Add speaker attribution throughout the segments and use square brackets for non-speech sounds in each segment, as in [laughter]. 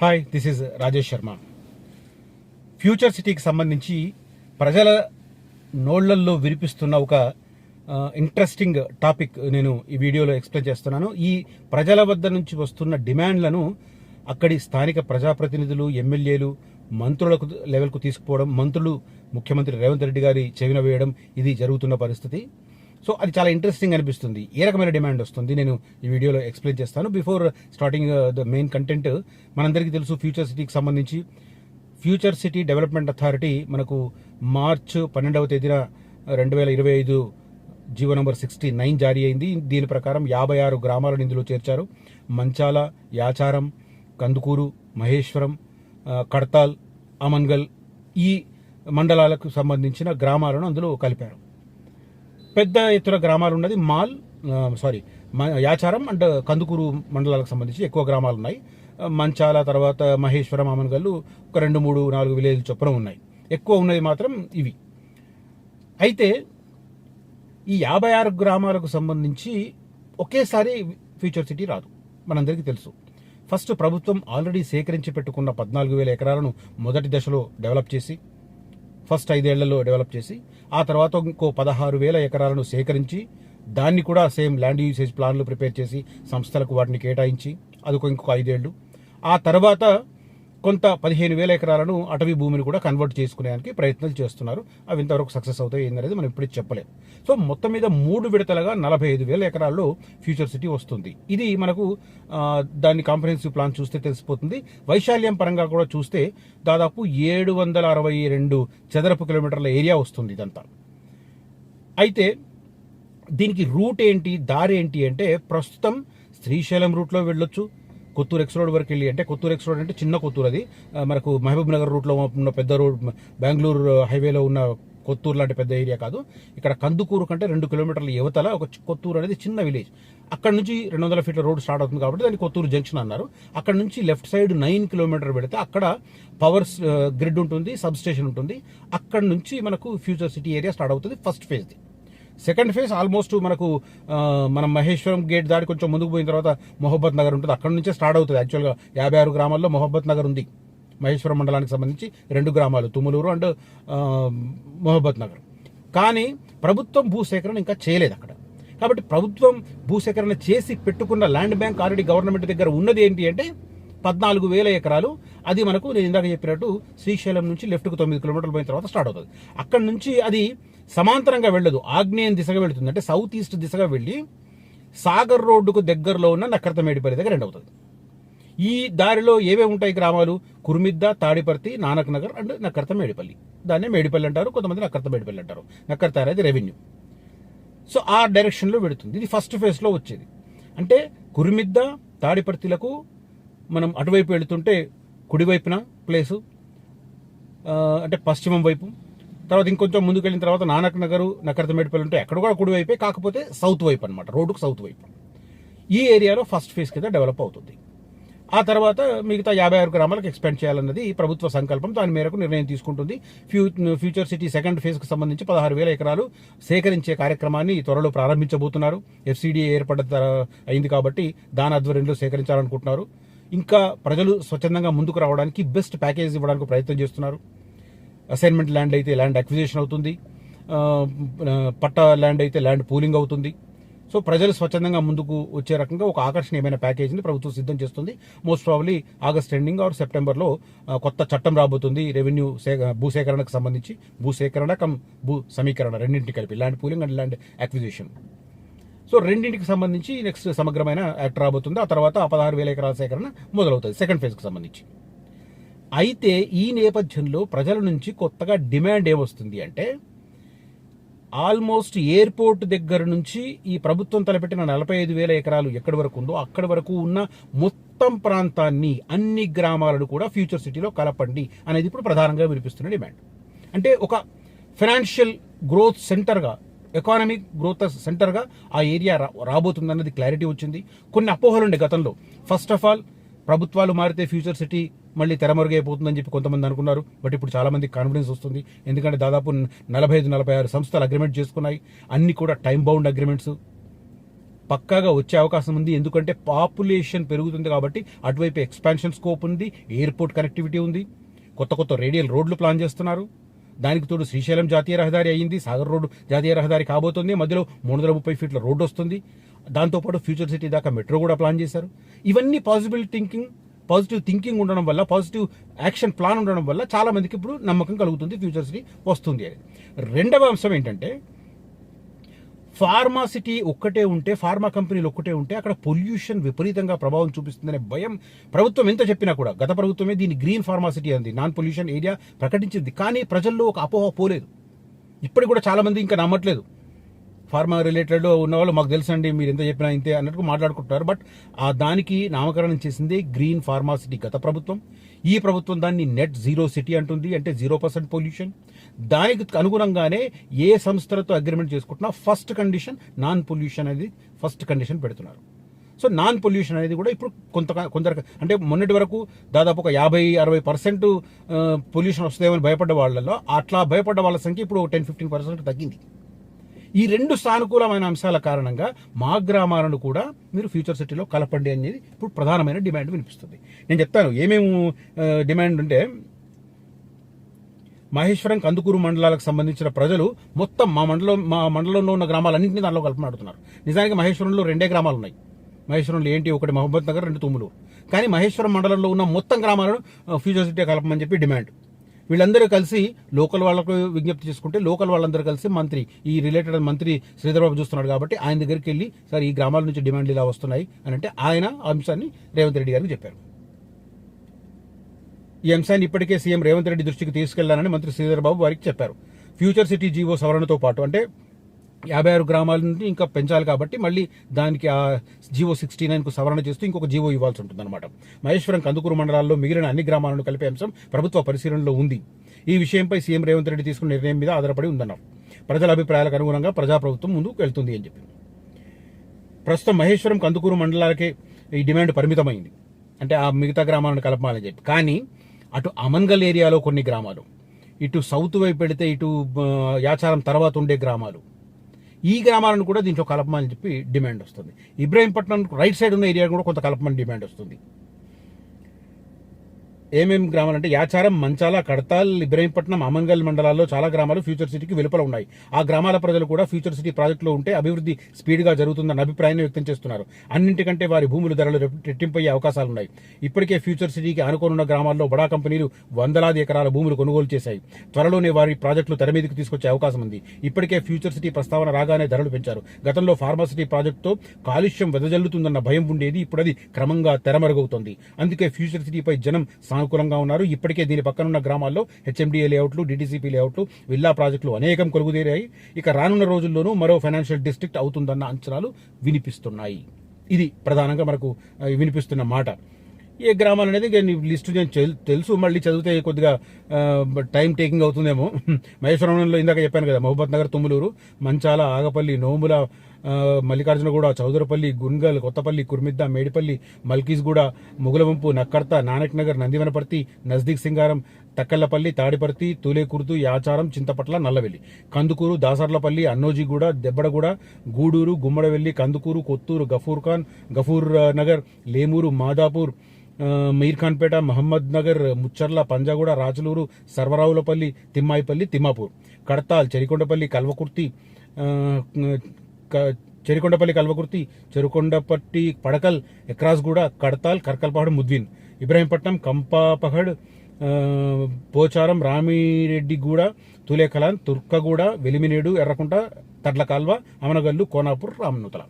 Speaker 1: Hi this is Rajesh Sharma future సిటీకి సంబంధించి ప్రజల నోళ్ళల్లో వినిపిస్తున్న ఒక ఇంట్రెస్టింగ్ టాపిక్ నేను ఈ వీడియోలో ఎక్స్ప్లెయిన్ చేస్తున్నాను. ఈ ప్రజల వద్ద నుంచి వస్తున్న డిమాండ్లను అక్కడి స్థానిక ప్రజాప్రతినిధులు ఎమ్మెల్యేలు మంత్రులకు లెవెల్కు తీసుకుపోవడం మంత్రులు ముఖ్యమంత్రి రేవంత్ రెడ్డి గారి చెవిన వేయడం ఇది జరుగుతున్న పరిస్థితి. సో అది చాలా ఇంట్రెస్టింగ్ అనిపిస్తుంది. ఏ రకమైన డిమాండ్ వస్తుంది? నేను ఈ వీడియోలో ఎక్స్ప్లెయిన్ చేస్తాను. Before starting the main content మనందరికీ తెలుసు ఫ్యూచర్ సిటీకి సంబంధించి. ఫ్యూచర్ సిటీ డెవలప్మెంట్ అథారిటీ మనకు మార్చ్ పన్నెండవ తేదీన రెండు వేల ఇరవై ఐదు జీవో నంబర్ సిక్స్టీ నైన్ జారీ అయింది. దీని ప్రకారం యాభై ఆరు గ్రామాలను ఇందులో చేర్చారు. మంచాల యాచారం కందుకూరు మహేశ్వరం uh, కడతాల్ అమన్గల్ ఈ మండలాలకు సంబంధించిన గ్రామాలను అందులో కలిపారు. పెద్ద ఎత్తున గ్రామాలు ఉన్నది మాల్ సారీ మ- యాచారం అండ్ కందుకూరు మండలాలకు సంబంధించి ఎక్కువ గ్రామాలు ఉన్నాయి మంచాల తర్వాత మహేశ్వరం అమన్గల్లు ఒక రెండు మూడు నాలుగు విలేజ్ చొప్పున ఉన్నాయి. ఎక్కువ ఉన్నది మాత్రం ఇవి. అయితే ఈ యాభై ఆరు గ్రామాలకు సంబంధించి ఒకేసారి ఫ్యూచర్ సిటీ రాదు. మనందరికీ తెలుసు. ఫస్ట్ ప్రభుత్వం ఆల్రెడీ సేకరించి పెట్టుకున్న పద్నాలుగు వేల ఎకరాలను మొదటి దశలో డెవలప్ చేసి ఫస్ట్ ఐదేళ్ళలో డెవలప్ చేసి ఆ తర్వాత ఇంకో పదహారు వేల ఎకరాలను సేకరించి దాన్ని కూడా సేమ్ ల్యాండ్ యూసేజ్ ప్లాన్లు ప్రిపేర్ చేసి సంస్థలకు వాటిని కేటాయించి అది ఒక ఇంకొక ఐదేళ్ళు. ఆ తర్వాత కొంత పదిహేను వేల ఎకరాలను అటవీ భూమిని కూడా కన్వర్ట్ చేసుకునేదానికి ప్రయత్నాలు చేస్తున్నారు. అవి ఇంతవరకు సక్సెస్ అవుతాయి ఏందనేది మనం ఇప్పుడు చెప్పలేం. సో మొత్తం మీద మూడు విడతలుగా నలభై ఐదు వేల ఎకరాల్లో ఫ్యూచర్ సిటీ వస్తుంది. ఇది మనకు దాని కాంప్రహెన్సివ్ ప్లాన్ చూస్తే తెలిసిపోతుంది. వైశాల్యం పరంగా కూడా చూస్తే దాదాపు ఏడు వందల అరవై రెండు చదరపు కిలోమీటర్ల ఏరియా వస్తుంది ఇదంతా. అయితే దీనికి రూట్ ఏంటి దారి ఏంటి అంటే ప్రస్తుతం శ్రీశైలం రూట్లో వెళ్ళొచ్చు. కొత్తూరు ఎక్స్ రోడ్ వరకు వెళ్ళి అంటే కొత్తూరు ఎక్స్ రోడ్ అంటే చిన్న కొత్తూరు అది. మనకు మహబూబ్ నగర్ రూట్లో ఉన్న పెద్ద రోడ్ బెంగళూరు హైవేలో ఉన్న కొత్తూరు లాంటి పెద్ద ఏరియా కాదు. ఇక్కడ కందుకూరు కంటే రెండు కిలోమీటర్ల యువతల ఒక కొత్తూరు అనేది చిన్న విలేజ్. అక్కడ నుంచి రెండు వందల ఫీట్ల రోడ్ స్టార్ట్ అవుతుంది కాబట్టి దాన్ని కొత్తూరు జంక్షన్ అన్నారు. అక్కడ నుంచి లెఫ్ట్ సైడ్ నైన్ కిలోమీటర్ పెడితే అక్కడ పవర్ గ్రిడ్ ఉంటుంది సబ్ స్టేషన్ ఉంటుంది. అక్కడ నుంచి మనకు ఫ్యూచర్ సిటీ ఏరియా స్టార్ట్ అవుతుంది ఫస్ట్ ఫేజ్ది. సెకండ్ ఫేజ్ ఆల్మోస్ట్ మనకు మనం మహేశ్వరం గేట్ దాటి కొంచెం ముందుకు పోయిన తర్వాత మొహబ్బత్ నగర్ ఉంటుంది. అక్కడ నుంచే స్టార్ట్ అవుతుంది. యాక్చువల్గా యాభై ఆరు గ్రామాల్లో మొహబ్బత్ నగర్ ఉంది. మహేశ్వరం మండలానికి సంబంధించి రెండు గ్రామాలు తుములూరు అండ్ మొహబ్బత్ నగర్. కానీ ప్రభుత్వం భూసేకరణ ఇంకా చేయలేదు అక్కడ. కాబట్టి ప్రభుత్వం భూసేకరణ చేసి పెట్టుకున్న ల్యాండ్ బ్యాంక్ ఆల్రెడీ గవర్నమెంట్ దగ్గర ఉన్నది ఏంటి అంటే పద్నాలుగు వేల ఎకరాలు. అది మనకు నేను ఇందాక చెప్పినట్టు శ్రీశైలం నుంచి లెఫ్ట్కు తొమ్మిది కిలోమీటర్లు పోయిన తర్వాత స్టార్ట్ అవుతుంది. అక్కడ నుంచి అది సమాంతరంగా వెళ్ళదు. ఆగ్నేయం దిశగా వెళుతుంది. అంటే సౌత్ ఈస్ట్ దిశగా వెళ్ళి సాగర్ రోడ్డుకు దగ్గరలో ఉన్న నక్కరతమేడిపల్లి దగ్గర ఎండ్ అవుతుంది. ఈ దారిలో ఏవే ఉంటాయి గ్రామాలు? కుర్మిద్ద తాడిపర్తి నానక్ నగర్ అండ్ నక్కర్త మేడిపల్లి దాన్నే మేడిపల్లి అంటారు. కొంతమంది నక్కర్త మేడిపల్లి అంటారు. నక్కర్త అనేది రెవెన్యూ సో ఆ డైరెక్షన్లో వెళుతుంది. ఇది ఫస్ట్ ఫేజ్లో వచ్చేది. అంటే కుర్మిద్ద తాడిపర్తిలకు మనం అటువైపు వెళుతుంటే కుడివైపున ప్లేసు అంటే పశ్చిమం వైపు. తర్వాత ఇంకొంచెం ముందుకు వెళ్ళిన తర్వాత నానక్ నగరు నకరతమేటిపల్లి ఉంటే అక్కడ కూడా కుడివైపే కాకపోతే సౌత్ వైపు అనమాట రోడ్డుకు సౌత్ వైపు. ఈ ఏరియాలో ఫస్ట్ ఫేజ్ కింద డెవలప్ అవుతుంది. ఆ తర్వాత మిగతా యాభై ఆరు గ్రామాలకు ఎక్స్పెండ్ చేయాలన్నది ప్రభుత్వ సంకల్పం. దాని మేరకు నిర్ణయం తీసుకుంటుంది. ఫ్యూ ఫ్యూచర్ సిటీ సెకండ్ ఫేజ్కు సంబంధించి పదహారు వేల ఎకరాలు సేకరించే కార్యక్రమాన్ని త్వరలో ప్రారంభించబోతున్నారు. ఎఫ్సిడిఏ ఏర్పడ్డ అయింది కాబట్టి దాని ఆధ్వర్యంలో సేకరించాలనుకుంటున్నారు. ఇంకా ప్రజలు స్వచ్ఛందంగా ముందుకు రావడానికి బెస్ట్ ప్యాకేజ్ ఇవ్వడానికి ప్రయత్నం చేస్తున్నారు. అసైన్మెంట్ ల్యాండ్ అయితే ల్యాండ్ అక్విజిషన్ అవుతుంది. పట్టా ల్యాండ్ అయితే ల్యాండ్ పూలింగ్ అవుతుంది. సో ప్రజలు స్వచ్ఛందంగా ముందుకు వచ్చే రకంగా ఒక ఆకర్షణీయమైన ప్యాకేజీని ప్రభుత్వం సిద్ధం చేస్తుంది. Most probably August ending or సెప్టెంబర్లో కొత్త చట్టం రాబోతుంది. రెవెన్యూ సే భూసేకరణకు సంబంధించి. భూసేకరణ కమ్ భూ సమీకరణ రెండింటిని కలిపి. Land pooling and land acquisition so రెండింటికి సంబంధించి నెక్స్ట్ సమగ్రమైన యాక్ట్ రాబోతుంది. ఆ తర్వాత పదహారు వేల ఎకరాల సేకరణ మొదలవుతుంది సెకండ్ ఫేజ్కి సంబంధించి. అయితే ఈ నేపథ్యంలో ప్రజల నుంచి కొత్తగా డిమాండ్ ఏమొస్తుంది అంటే ఆల్మోస్ట్ ఎయిర్పోర్ట్ దగ్గర నుంచి ఈ ప్రభుత్వం తలపెట్టిన నలభై ఐదు వేల ఎకరాలు ఎక్కడి వరకు ఉందో అక్కడి వరకు ఉన్న మొత్తం ప్రాంతాన్ని అన్ని గ్రామాలను కూడా ఫ్యూచర్ సిటీలో కలపండి అనేది ఇప్పుడు ప్రధానంగా వినిపిస్తున్న డిమాండ్. అంటే ఒక ఫైనాన్షియల్ గ్రోత్ సెంటర్గా ఎకానమిక్ గ్రోత్ సెంటర్గా ఆ ఏరియా రా రాబోతుందన్నది క్లారిటీ వచ్చింది. కొన్ని అపోహలు ఉండే గతంలో. ఫస్ట్ ఆఫ్ ఆల్ ప్రభుత్వాలు మారితే ఫ్యూచర్ సిటీ మళ్ళీ తెరమరుగైపోతుందని చెప్పి కొంతమంది అనుకున్నారు. బట్ ఇప్పుడు చాలామంది కాన్ఫిడెన్స్ వస్తుంది. ఎందుకంటే దాదాపు నలభై ఐదు నలభై ఆరు సంస్థలు అగ్రిమెంట్ చేసుకున్నాయి. అన్ని కూడా టైం బౌండ్ అగ్రిమెంట్స్ పక్కాగా వచ్చే అవకాశం ఉంది. ఎందుకంటే పాపులేషన్ పెరుగుతుంది కాబట్టి అటువైపు ఎక్స్పాన్షన్ స్కోప్ ఉంది. ఎయిర్పోర్ట్ కనెక్టివిటీ ఉంది. కొత్త కొత్త రేడియల్ రోడ్లు ప్లాన్ చేస్తున్నారు. దానికి తోడు శ్రీశైలం జాతీయ రహదారి అయ్యింది సాగర్ రోడ్డు జాతీయ రహదారి కాబోతుంది. మధ్యలో మూడు వందల ముప్పై ఫీట్ల రోడ్డు వస్తుంది. దాంతోపాటు ఫ్యూచర్ సిటీ దాకా మెట్రో కూడా ప్లాన్ చేశారు. ఇవన్నీ పాజిబుల్ థింకింగ్ పాజిటివ్ థింకింగ్ ఉండడం వల్ల పాజిటివ్ యాక్షన్ ప్లాన్ ఉండడం వల్ల చాలామందికి ఇప్పుడు నమ్మకం కలుగుతుంది ఫ్యూచర్ సిటీ వస్తుంది. అని రెండవ అంశం ఏంటంటే ఫార్మాసిటీ ఒక్కటే ఉంటే ఫార్మా కంపెనీలు ఒక్కటే ఉంటే అక్కడ పొల్యూషన్ విపరీతంగా ప్రభావం చూపిస్తుందనే భయం ప్రభుత్వం ఎంత చెప్పినా కూడా. గత ప్రభుత్వమే దీన్ని గ్రీన్ ఫార్మాసిటీ అంది. నాన్ పొల్యూషన్ ఏరియా ప్రకటించింది. కానీ ప్రజల్లో ఒక అపోహ పోలేదు. ఇప్పటికి కూడా చాలామంది ఇంకా నమ్మట్లేదు. ఫార్మా రిలేటెడ్ ఉన్న వాళ్ళు మాకు తెలుసండి మీరు ఎంత చెప్పినా ఇంతే అన్నట్టు మాట్లాడుకుంటారు బట్ ఆ దానికి నామకరణం చేసింది గ్రీన్ ఫార్మా సిటీ గత ప్రభుత్వం. ఈ ప్రభుత్వం దాన్ని నెట్ జీరో సిటీ అంటుంది. అంటే జీరో పర్సెంట్ పొల్యూషన్. దానికి అనుగుణంగానే ఏ సంస్థలతో అగ్రిమెంట్ చేసుకుంటున్నా ఫస్ట్ కండిషన్ నాన్ పొల్యూషన్ అనేది ఫస్ట్ కండిషన్ పెడుతున్నారు. సో నాన్ పొల్యూషన్ అనేది కూడా ఇప్పుడు కొంత కొందరు అంటే మొన్నటి వరకు దాదాపు ఒక యాభై అరవై పర్సెంట్ పొల్యూషన్ వస్తుందేమని భయపడ్డ వాళ్ళలో అట్లా భయపడ్డ వాళ్ళ సంఖ్య ఇప్పుడు టెన్ ఫిఫ్టీన్ పర్సెంట్ తగ్గింది. ఈ రెండు సానుకూలమైన అంశాల కారణంగా మా గ్రామాలను కూడా మీరు ఫ్యూచర్ సిటీలో కలపండి అనేది ఇప్పుడు ప్రధానమైన డిమాండ్ వినిపిస్తుంది. నేను చెప్తాను ఏమేమి డిమాండ్ ఉంటే మహేశ్వరం కందుకూరు మండలాలకు సంబంధించిన ప్రజలు మొత్తం మా మండలం మా మండలంలో ఉన్న గ్రామాలన్నింటినీ దానిలో కలుపునాడుతున్నారు నిజానికి మహేశ్వరంలో రెండే గ్రామాలు ఉన్నాయి మహేశ్వరంలో ఏంటి ఒకటి మహబూబ్ నగర్ రెండు తుమ్ములు కానీ మహేశ్వరం మండలంలో ఉన్న మొత్తం గ్రామాలను ఆ, ఫ్యూచర్ సిటీ కలపమని చెప్పి డిమాండ్. వీళ్ళందరూ కలిసి లోకల్ వాళ్ళకు విజ్ఞప్తి చేసుకుంటే లోకల్ వాళ్ళందరూ కలిసి మంత్రి ఈ రిలేటెడ్ మంత్రి శ్రీధరబాబు చూస్తున్నాడు కాబట్టి ఆయన దగ్గరికి వెళ్ళి సార్ ఈ గ్రామాల నుంచి డిమాండ్లు ఇలా వస్తున్నాయి అని అంటే ఆయన ఆ అంశాన్ని రేవంత్ రెడ్డి గారికి చెప్పారు. ఈ అంశాన్ని ఇప్పటికే సీఎం రేవంత్ రెడ్డి దృష్టికి తీసుకెళ్ళానని మంత్రి శ్రీధర్ బాబు వారికి చెప్పారు. ఫ్యూచర్ సిటీ జీవో సవరణతో పాటు అంటే యాభై ఆరు గ్రామాల నుండి ఇంకా పెంచాలి కాబట్టి మళ్ళీ దానికి ఆ జీవో సిక్స్టీ నైన్కు సవరణ చేస్తూ ఇంకొక జీవో ఇవ్వాల్సి ఉంటుందన్నమాట. మహేశ్వరం కందుకూరు మండలాల్లో మిగిలిన అన్ని గ్రామాలను కలిపే అంశం ప్రభుత్వ పరిశీలనలో ఉంది. ఈ విషయంపై సీఎం రేవంత్ రెడ్డి తీసుకున్న నిర్ణయం మీద ఆధారపడి ఉందన్నారు. ప్రజల అభిప్రాయాలకు అనుగుణంగా ప్రజాప్రభుత్వం ముందుకు వెళ్తుంది అని చెప్పింది ప్రస్తుతం మహేశ్వరం కందుకూరు మండలాలకే ఈ డిమాండ్ పరిమితమైంది. అంటే ఆ మిగతా గ్రామాలను కలపాలని చెప్పి. కానీ అటు అమన్గల్ ఏరియాలో కొన్ని గ్రామాలు ఇటు సౌత్ వైపు పెడితే ఇటు యాచారం తర్వాత ఉండే గ్రామాలు. ఈ గ్రామాలను కూడా దీంట్లో కలపమని చెప్పి డిమాండ్ వస్తుంది. ఇబ్రాహీంపట్నం రైట్ సైడ్ ఉన్న ఏరియా కూడా కొంత కలపమని డిమాండ్ వస్తుంది. ఏమేమి గ్రామాలు అంటే యాచారం మంచాల కడతాల్ ఇబ్రహీంపట్నం అమంగల్ మండలాల్లో చాలా గ్రామాలు ఫ్యూచర్ సిటీకి వెలుపల ఉన్నాయి. ఆ గ్రామాల ప్రజలు కూడా ఫ్యూచర్ సిటీ ప్రాజెక్టులో ఉంటే అభివృద్ధి స్పీడ్గా జరుగుతుందన్న అభిప్రాయాన్ని వ్యక్తం చేస్తున్నారు. అన్నింటికంటే వారి భూముల ధరలు రెట్టింపయ్యే అవకాశాలు ఉన్నాయి. ఇప్పటికే ఫ్యూచర్ సిటీకి అనుకోనున్న గ్రామాల్లో బడా కంపెనీలు వందలాది ఎకరాల భూములు కొనుగోలు చేశాయి. త్వరలోనే వారి ప్రాజెక్టులు తెర మీదకి తీసుకొచ్చే అవకాశం ఉంది. ఇప్పటికే ఫ్యూచర్ సిటీ ప్రస్తావన రాగానే ధరలు పెంచారు. గతంలో ఫార్మాసిటీ ప్రాజెక్టుతో కాలుష్యం వెదజల్లుతుందన్న భయం ఉండేది. ఇప్పుడు అది క్రమంగా తెరమరుగవుతోంది. అందుకే ఫ్యూచర్ సిటీపై జనం అనుకూలంగా ఉన్నారు. ఇప్పటికే దీని పక్కనున్న గ్రామాల్లో హెచ్ఎండిఏ లేఅవుట్లు డిటిసిపి లేఅవుట్లు విల్లా ప్రాజెక్టులు అనేకం కొలుగుదేరాయి ఇక రానున్న రోజుల్లోనూ మరో ఫైనాన్షియల్ డిస్ట్రిక్ట్ అవుతుందన్న అంచనాలు వినిపిస్తున్నాయి. ఇది ప్రధానంగా మనకు వినిపిస్తున్న మాట. ఏ గ్రామాలు అనేది లిస్టు నేను తెలుసు మళ్ళీ చదివితే కొద్దిగా టైం టేకింగ్ అవుతుందేమో. [laughs] మహేశ్వరంలో ఇందాక చెప్పాను కదా మహబూబ్ నగర్ తుమ్ములూరు మంచాల ఆగపల్లి నోముల మల్లికార్జునగూడ చౌదరపల్లి గున్గల్ కొత్తపల్లి కుర్మిద్ద మేడిపల్లి మల్కీస్గూడ ముగులవంపు నక్కర్త నానక్ నగర్ నందివనపర్తి నజ్దీక్ సింగారం తక్కల్లపల్లి తాడిపర్తి తూలేకుర్తు యాచారం చింతపట్ల నల్లవెల్లి. కందుకూరు దాసర్లపల్లి అన్నోజిగూడ దెబ్బడగూడ గూడూరు గుమ్మడవెల్లి కందుకూరు కొత్తూరు గఫూర్ ఖాన్ గఫూర్ నగర్ లేమూరు మాదాపూర్ మీర్ఖాన్పేట మహమ్మద్ నగర్ ముచ్చర్ల పంజాగూడ రాచలూరు సర్వరావులపల్లి తిమ్మాయిపల్లి తిమ్మాపూర్. కడతాల్ చెరికొండపల్లి కల్వకుర్తి చెరికొండపల్లి కల్వకుర్తి చెరుకొండపట్టి పడకల్ ఎక్రాస్గూడ కడతాల్ కర్కల్పాడు ముద్విన్. ఇబ్రాహీంపట్నం కంపాపహడ్ పోచారం రామిరెడ్డిగూడ తులేకలాన్ తుర్కగూడ వెలిమినేడు ఎర్రకుంట తడ్లకాల్వ అమనగల్లు కోనాపూర్ రామనూతల.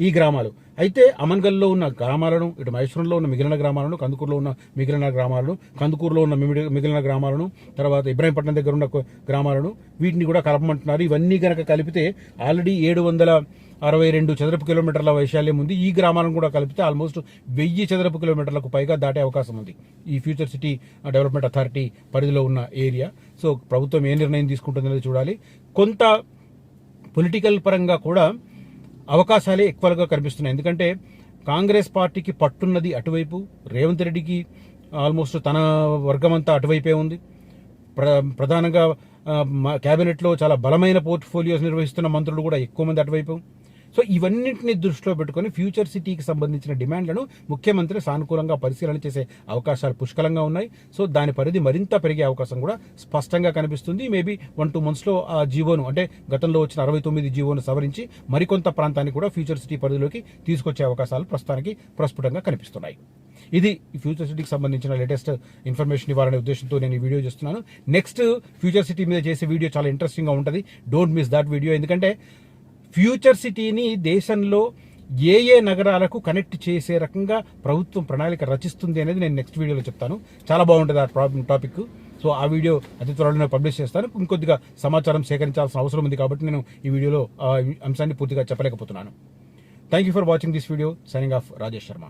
Speaker 1: ఈ గ్రామాలు. అయితే అమన్గల్లో ఉన్న గ్రామాలను ఇటు మహేశ్వరంలో ఉన్న మిగిలిన గ్రామాలను కందుకూరులో ఉన్న మిగిలిన గ్రామాలను కందుకూరులో ఉన్న మిమిడి- మిగిలిన గ్రామాలను తర్వాత ఇబ్రాహీంపట్నం దగ్గర ఉన్న గ్రామాలను వీటిని కూడా కలపమంటున్నారు. ఇవన్నీ గనక కలిపితే ఆల్రెడీ ఏడు వందల అరవై రెండు చదరపు కిలోమీటర్ల వైశాల్యం ఉంది. ఈ గ్రామాలను కూడా కలిపితే ఆల్మోస్ట్ వెయ్యి చదరపు కిలోమీటర్లకు పైగా దాటే అవకాశం ఉంది. ఈ ఫ్యూచర్ సిటీ డెవలప్మెంట్ అథారిటీ పరిధిలో ఉన్న ఏరియా. సో ప్రభుత్వం ఏ నిర్ణయం తీసుకుంటుందనేది చూడాలి. కొంత పొలిటికల్ పరంగా కూడా అవకాశాలే ఎక్కువగా కనిపిస్తున్నాయి. ఎందుకంటే కాంగ్రెస్ పార్టీకి పట్టున్నది అటువైపు రేవంత్ రెడ్డికి ఆల్మోస్ట్ తన వర్గం అంతా అటువైపే ఉంది. ప్ర ప్రధానంగా క్యాబినెట్లో చాలా బలమైన పోర్ట్ఫోలియోస్ నిర్వహిస్తున్న మంత్రులు కూడా ఎక్కువ మంది అటువైపు. సో ఇవన్నింటిని దృష్టిలో పెట్టుకొని ఫ్యూచర్ సిటీకి సంబంధించిన డిమాండ్లను ముఖ్యమంత్రి సానుకూలంగా పరిశీలన చేసే అవకాశాలు పుష్కలంగా ఉన్నాయి. సో దాని పరిధి మరింత పెరిగే అవకాశం కూడా స్పష్టంగా కనిపిస్తుంది. మేబీ వన్ టూ మంత్స్లో ఆ జీవోను అంటే గతంలో వచ్చిన అరవై తొమ్మిది జీవోను సవరించి మరికొంత ప్రాంతాన్ని కూడా ఫ్యూచర్ సిటీ పరిధిలోకి తీసుకొచ్చే అవకాశాలు ప్రస్తుతానికి ప్రస్ఫుటంగా కనిపిస్తున్నాయి. ఇది ఫ్యూచర్ సిటీకి సంబంధించిన లేటెస్ట్ ఇన్ఫర్మేషన్ ఇవ్వాలనే ఉద్దేశంతో నేను ఈ వీడియో చేస్తున్నాను. నెక్స్ట్ ఫ్యూచర్ సిటీ మీద చేసే వీడియో చాలా ఇంట్రెస్టింగ్గా ఉంటుంది. డోంట్ మిస్ దాట్ వీడియో ఎందుకంటే ఫ్యూచర్ సిటీని దేశంలో ఏ ఏ నగరాలకు కనెక్ట్ చేసే రకంగా ప్రభుత్వం ప్రణాళిక రచిస్తుంది అనేది నేను నెక్స్ట్ వీడియోలో చెప్తాను. చాలా బాగుంటుంది ఆ ప్రాబ్లం టాపిక్. సో ఆ వీడియో అతి త్వరలో పబ్లిష్ చేస్తాను. ఇంకొద్దిగా సమాచారం సేకరించాల్సిన అవసరం ఉంది కాబట్టి నేను ఈ వీడియోలో అంశాన్ని పూర్తిగా చెప్పలేకపోతున్నాను. Thank you for watching this video signing off Rajesh Sharma